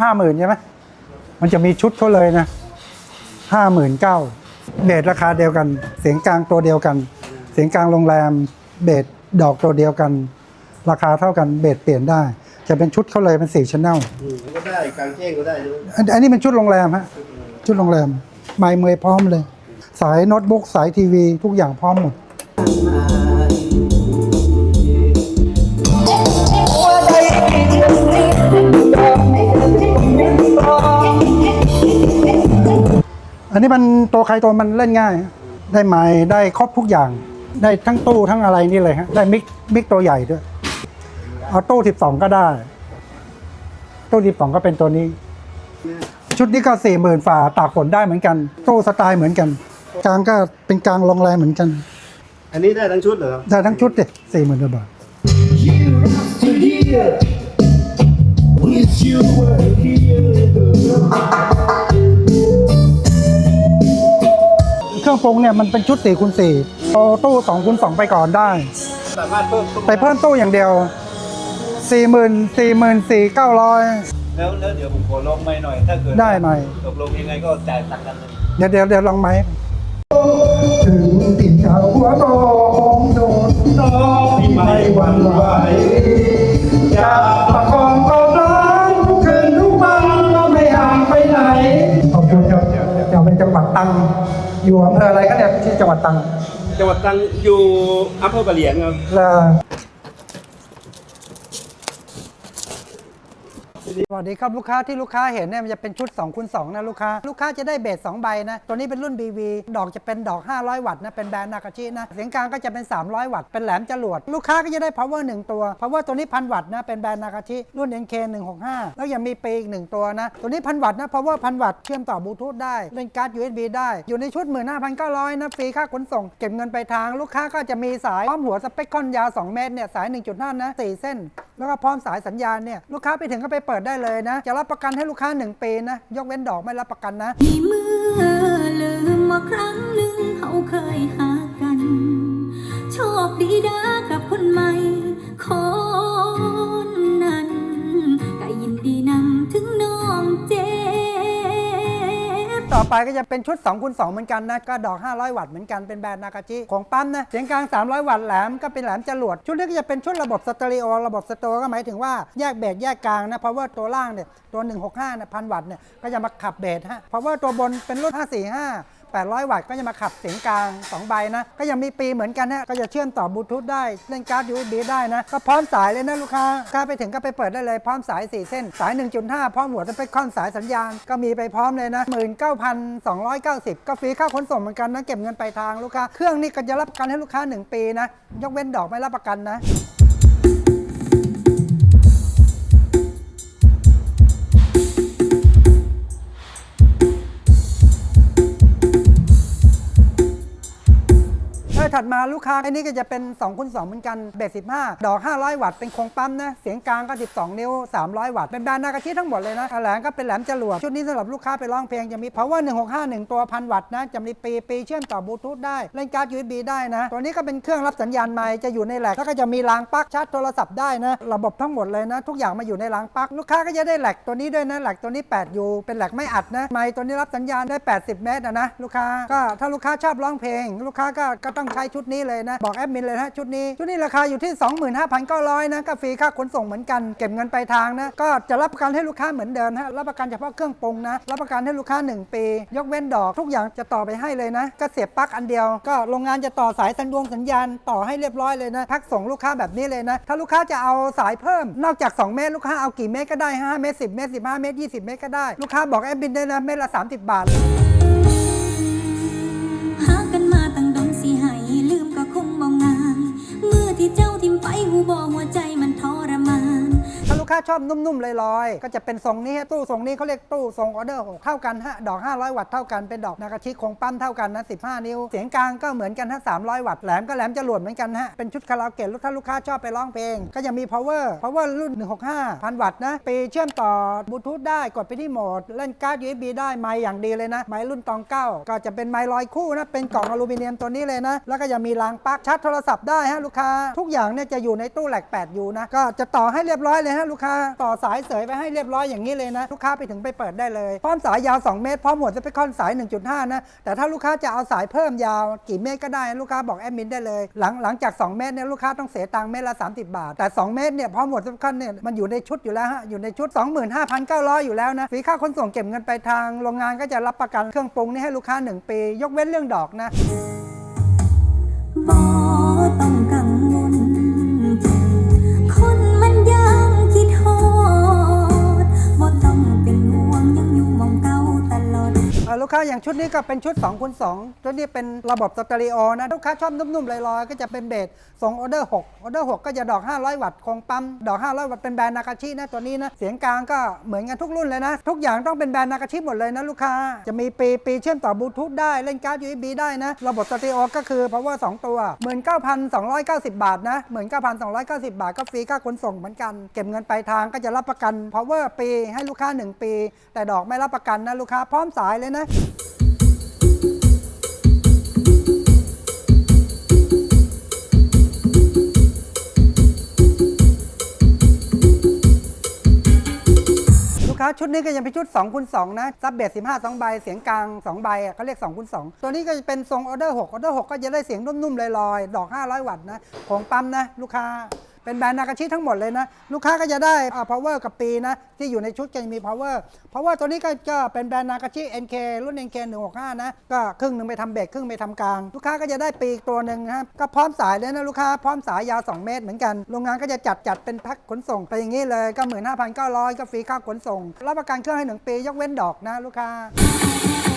ห้าหมื่นใช่ไหมมันจะมีชุดเขาเลยนะห้าหมื่นเก้าเบสราคาเดียวกัน เสียงกลางตัวเดียวกัน เสียงกลางโรงแรมเบสดอกตัวเดียวกัน ราคาเท่ากันเบสเปลี่ยนได้ จะเป็นชุดเขาเลยเป็นสี่ชั้นแนลอืมก็ได้กลางแจ้งก็ได้ด้วยอันอันนี้เป็นชุดโรงแรมฮะชุดโรงแรมไมค์เมย์พร้อมเลย สายโน้ตบุ๊กสายทีวีทุกอย่างพร้อมหมดอั นนี้มันตัวใครตัวมันเล่นง่ายฮะได้ไม้ได้ครบทุกอย่าง ได้ทั้งตู้ทั้งอะไรนี่เลยฮะได้มิกมิกตัวใหญ่ด้วย เอาตู้12 ก็ได้ ตู้12ก็เป็นตัวนี้ ชุดนี้ก็สี่หมื่นฝ่าตากฝนได้เหมือนกัน ตู้สไตล์เหมือนกัน กลางก็เป็นกลางโรงแรมเหมือนกัน อันนี้ได้ทั้งชุดเหรอครับได้ทั้งชุดเลยสี่หมื่นบาท to here. Wish you were here. รื่องปรุงเนี่ยมันเป็นชุด4คูณ4เอาตู้2คูณ2ไปก่อนได้ สามารถเพิ่มตู้ไปเพิ่มตู้อย่างเดียว 4 0 0 0 0 4 4 9 0 0 แล้วแล้วเดี๋ยวผมขอลองไม่หน่อย ถ้าเกิดได้ไหมตกลงยังไงก็จ่ายตังค์กันเลยเดี๋ยวเดี๋ยวเดี๋ยวลองไหมถึงติดข่าวหัวโตผมโดนน้องที่ไม่หวั่นไหวจะประคองกองร้องทุกคืนทุกวันก็ไม่ห่างไปไหน ขอบคุณครับเดี๋ยวเป็นจังหวัดตรัง อยู่อำเภออะไรก็เนี่ยที่จังหวัดตรังจังหวัดตรังอยู่อำเภอกะเหรี่ยงครับ แล้ว สวัสดีครับลูกค้าที่ลูกค้าเห็นเนี่ยมันจะเป็นชุด2คูณ2นะลูกค้า ลูกค้าจะได้เบส2ใบนะ ตัวนี้เป็นรุ่น BV ดอกจะเป็นดอก 500 วัตต์นะเป็นแบรนด์นากาชินะเสียงกลางก็จะเป็น 300 วัตต์เป็นแหลมจรวดลูกค้าก็จะได้ power 1 ตัว power ตัวนี้พันวัตต์นะเป็นแบรนด์นากาชิรุ่น NK 165แล้วยังมีปีอีก1ตัวนะตัวนี้พันวัตต์นะ power พันวัตต์เชื่อมต่อบลูทูธได้เล่นการ์ด USB ได้อยู่ในชุด 15,900นะฟรีค่าขนส่งเก็บเงินไปทาง ลูกค้าก็จะมีสายพร้อมหัวสเปคคอนยาว 2 เมตรเนี่ยสาย 1.5นะ4เส้น แล้วก็พร้อมสายสัญญาณเนี่ยลูกค้าไปถึงก็ไปเปิดได้เลยนะ จะรับประกันให้ลูกค้า 1 ปีนะ ยกเว้นดอกไม่รับประกันนะมีเมื่อลืมว่าครั้งหนึ่งเขาเคยหากัน โชคดีด้ากับคนใหม่ ไปก็จะเป็นชุด2คูณ2เหมือนกันนะ ก็ดอก 500 วัตต์เหมือนกันเป็นแบรนด์นากาจิของปั๊มนะ เสียงกลาง 300 วัตต์แหลมก็เป็นแหลมจรวด ชุดนี้ก็จะเป็นชุดระบบสเตอริโอระบบสเตอริโอก็หมายถึงว่าแยกเบสแยกกลางนะเพราะว่าตัวล่างเนี่ยตัว 165เนี่ยพันวัตต์เนี่ยก็จะมาขับเบสฮะเพราะว่าตัวบนเป็นรุ่น545 800 วัตต์ก็จะมาขับเสียงกลาง 2 ใบนะ ก็ยังมีปีเหมือนกันฮะก็จะเชื่อมต่อบลูทูธได้ เล่นการ์ด USB ได้นะ ก็พร้อมสายเลยนะลูกค้าค้าไปถึงก็ไปเปิดได้เลย พร้อมสาย 4 เส้น สาย 1.5 พร้อมหัวสเปคคอนสายสัญญาณ ก็มีไปพร้อมเลยนะ 19,290 ก็ฟรีค่าขนส่งเหมือนกันนะ เก็บเงินไปลายทางลูกค้า เครื่องนี้ก็จะรับประกันให้ลูกค้า 1 ปีนะ ยกเว้นดอกไม่รับประกันนะ ถัดมาลูกค้าอันนี้ก็จะเป็น2คูณ2เหมือนกันเบส15 ดอก 500 วัตต์เป็นโครงปั๊มนะเสียงกลางก็ 12 นิ้ว 300 วัตต์เป็นแบรนด์นากาชิทั้งหมดเลยนะแหลมก็เป็นแหลมจรวดชุดนี้สำหรับลูกค้าไปร้องเพลงจะมี power 1651 ตัวพันวัตต์นะจะมีปีปีเชื่อมต่อบลูทูธได้เล่นการ์ด USB ได้นะตัวนี้ก็เป็นเครื่องรับสัญญาณไมค์จะอยู่ในแหลกแล้วก็จะมีรางปลั๊กชาร์จโทรศัพท์ได้นะระบบทั้งหมดเลยนะ ทุกอย่างมาอยู่ในรางปลั๊กลูกค้าก็จะได้แหลกตัวนี้ด้วยนะแหลกตัวนี้ 8U เป็นแหลกไม่อัดนะไมค์ตัวนี้รับสัญญาณได้ 80 เมตรนะนะลูกค้าก็ถ้าลูกค้าชอบร้องเพลง ลูกค้าก็ก็ต้องใช้ชุดนี้เลยนะ บอกแอดมินเลยนะชุดนี้ ชุดนี้ราคาอยู่ที่ 25,900นะก็ฟรีค่าขนส่งเหมือนกันเก็บเงินปลายทางนะก็จะรับประกันให้ลูกค้าเหมือนเดิมนะรับประกันเฉพาะเครื่องปรุงนะรับประกันให้ลูกค้า 1 ปี ยกเว้นดอกทุกอย่างจะต่อไปให้เลยนะ ก็เสียบปลั๊กอันเดียว ก็โรงงานจะต่อสายสัญญงสัญญาณต่อให้เรียบร้อยเลยนะพักส่งลูกค้าแบบนี้เลยนะ ถ้าลูกค้าจะเอาสายเพิ่ม นอกจาก 2 เมตรลูกค้าเอากี่เมตรก็ได้ 5 เมตร 10 เมตร 15 เมตร 20 เมตรก็ได้ ลูกค้าบอกแอดมินได้นะเมตรละ 30 บาท ชอบนุ่มๆลอยๆ ก็จะเป็นทรงนี้ฮะตู้ทรงนี้เขาเรียกตู้ทรงออเดอร์6เท่ากันฮะดอก 500 วัตต์เท่ากันเป็นดอกนากาชิคงปั๊มเท่ากันนะ15 นิ้ว เสียงกลางก็เหมือนกันฮะ300 วัตต์แหลมก็แหลมจรวดเหมือนกันฮะเป็นชุดคาราโอเกะถ้าลูกค้าชอบไปร้องเพลง ก็ยังมี power power รุ่น 165 พันวัตต์นะปีเชื่อมต่อบลูทูธได้กดไปที่โหมด เล่นการ์ด USB ได้ไมค์อย่างดีเลยนะไมค์รุ่นตองเก้าก็จะเป็นไมค์ลอยคู่นะเป็นกล่องอลูมิเนียมตัวนี้เลยนะ แล้วก็ยังมีรางปลั๊กชาร์จโทรศัพท์ได้ฮะลูกค้าทุกอย่างเนี่ยจะอยู่ในตู้แหลก 8U นะก็จะต่อให้เรียบร้อยเลยฮะลูกค้าต่อสายเสยไปให้เรียบร้อยอย่างนี้เลยนะ ลูกค้าไปถึงไปเปิดได้เลยพร้อมสายยาว 2 เมตรพร้อมหัวสเปคคอนสาย 1.5 นะ แต่ถ้าลูกค้าจะเอาสายเพิ่มยาวกี่เมตรก็ได้ลูกค้าบอกแอดมินได้เลย หลังหลังจาก 2 เมตรเนี่ยลูกค้าต้องเสียตังค์เมตรละ 30 บาท แต่ 2 เมตรเนี่ยพร้อมหัวสเปคคอนเนี่ยมันอยู่ในชุดอยู่แล้วฮะอยู่ในชุด 25,900 อยู่แล้วนะฟรีค่าขนส่งเก็บเงินไปลายทางโรงงานก็จะรับประกันเครื่องปรุงนี่ให้ลูกค้า 1 ปี ยกเว้นเรื่องดอกนะบ่ต้องกังวล เอ่อลูกค้าอย่างชุดนี้ก็เป็นชุด2คูณ2ชุดนี้เป็นระบบสเตอริโอนะลูกค้าชอบนุ่มๆลอยๆก็จะเป็นเบสส่งออเดอร์6ออเดอร์6ก็จะดอก 500 วัตต์คงปั๊มดอก 500 วัตต์เป็นแบรนด์นากาชินะตัวนี้นะเสียงกลางก็เหมือนกันทุกรุ่นเลยนะ ทุกอย่างต้องเป็นแบรนด์นากาชิหมดเลยนะลูกค้าจะมีปีปีเชื่อมต่อบลูทูธได้เล่นการ์ด USB ได้นะระบบสเตอริโอก็คือ power 2 ตัว 19,290 บาทนะ19,290 บาทก็ฟรีค่าขนส่งเหมือนกัน เก็บเงินปลายทางก็จะรับประกัน power ปีให้ลูกค้า 1 ปี แต่ดอกไม่รับประกันนะลูกค้าพร้อมสายเลยนะ ชุดนี้ก็ยังเป็นชุด2คูณ2นะ ซับเบส15 2 ใบ เสียงกลาง 2 ใบอะเขาเรียก2คูณ2ตัวนี้ก็จะเป็นทรงออเดอร์6ออเดอร์6ก็จะได้เสียงนุ่มๆลอยๆ ดอก 500 วัตต์นะ ของปั๊มนะ ลูกค้า เป็นแบรนด์นากาชิทั้งหมดเลยนะ ลูกค้าก็จะได้อ่า power กับปีนะ ที่อยู่ในชุดก็จะมี power power ตัวนี้ก็ก็เป็นแบรนด์นากาชิ NK รุ่น NK 165 นะ ก็ครึ่งหนึ่งไปทำเบสครึ่งไปทำกลาง ลูกค้าก็จะได้ปีอีกตัวหนึ่งนะครับก็พร้อมสายเลยนะลูกค้าพร้อมสายยาว 2 เมตรเหมือนกัน โรงงานก็จะจัดจัดเป็นแพ็คขนส่งไปอย่างนี้เลยก็ 15,900ก็ฟรีค่าขนส่งรับประกันเครื่องให้1ปียกเว้นดอกนะลูกค้า